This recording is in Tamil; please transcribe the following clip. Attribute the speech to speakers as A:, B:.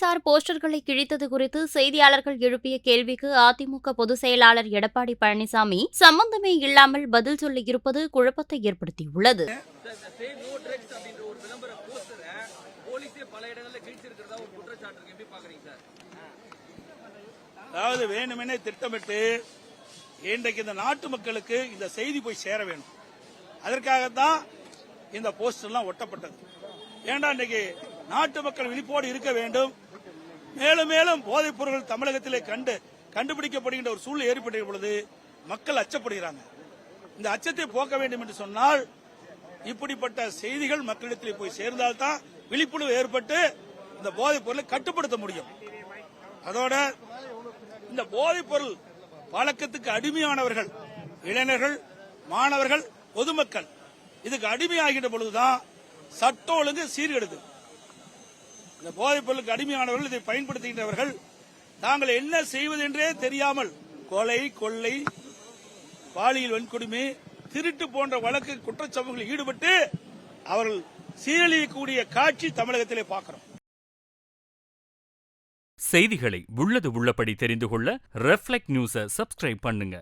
A: போலீசார் போஸ்டர்களை கிழித்தது குறித்து செய்தியாளர்கள் எழுப்பிய கேள்விக்கு அதிமுக பொதுச் செயலாளர் எடப்பாடி பழனிசாமி சம்பந்தமே இல்லாமல் பதில் சொல்லி இருப்பது குழப்பத்தை ஏற்படுத்தியுள்ளது.
B: அதாவது வேணுமெனே திட்டமிட்டு இன்றைக்கு இந்த நாட்டு மக்களுக்கு இந்த செய்தி போய் சேர வேண்டும். அதற்காகத்தான் இந்த போஸ்டர்லாம் ஒட்டப்பட்டது. ஏண்டா இன்னைக்கு நாட்டு மக்கள் விழிப்போடு இருக்க வேண்டும்? மேலும் மேலும் போதைப் பொருட்கள் தமிழகத்திலே கண்டு கண்டுபிடிக்கப்படுகின்ற ஒரு சூழ்நிலை ஏற்பட்ட பொழுது மக்கள் அச்சப்படுகிறாங்க. இந்த அச்சத்தை போக்க வேண்டும் என்று சொன்னால் இப்படிப்பட்ட செய்திகள் மக்களிடத்திலே போய் சேர்ந்தால்தான் விழிப்புணர்வு ஏற்பட்டு இந்த போதைப் பொருளை கட்டுப்படுத்த முடியும். அதோட இந்த போதைப் பொருள் பழக்கத்துக்கு அடிமையானவர்கள் இளைஞர்கள் மாணவர்கள் பொதுமக்கள் இதுக்கு அடிமையாகின்ற பொழுதுதான் சட்டம் ஒழுங்கு சீர்கெடுது. இந்த போதைப் பொருளுக்கு அடிமையானவர்கள் இதை பயன்படுத்துகின்றவர்கள். தாங்கள் என்ன செய்வதென்றே தெரியாமல் கொலை கொள்ளை பாலியல் வன்கொடுமை திருட்டு போன்ற வழக்கு குற்றச்சம்பவங்களில் ஈடுபட்டு அவர்கள் சீரழியக்கூடிய காட்சி தமிழகத்திலே பார்க்கிறோம்.
C: செய்திகளை உள்ளது உள்ளபடி தெரிந்து கொள்ள ரெஃப்ளெக்ட் நியூஸை சப்ஸ்கிரைப் பண்ணுங்க.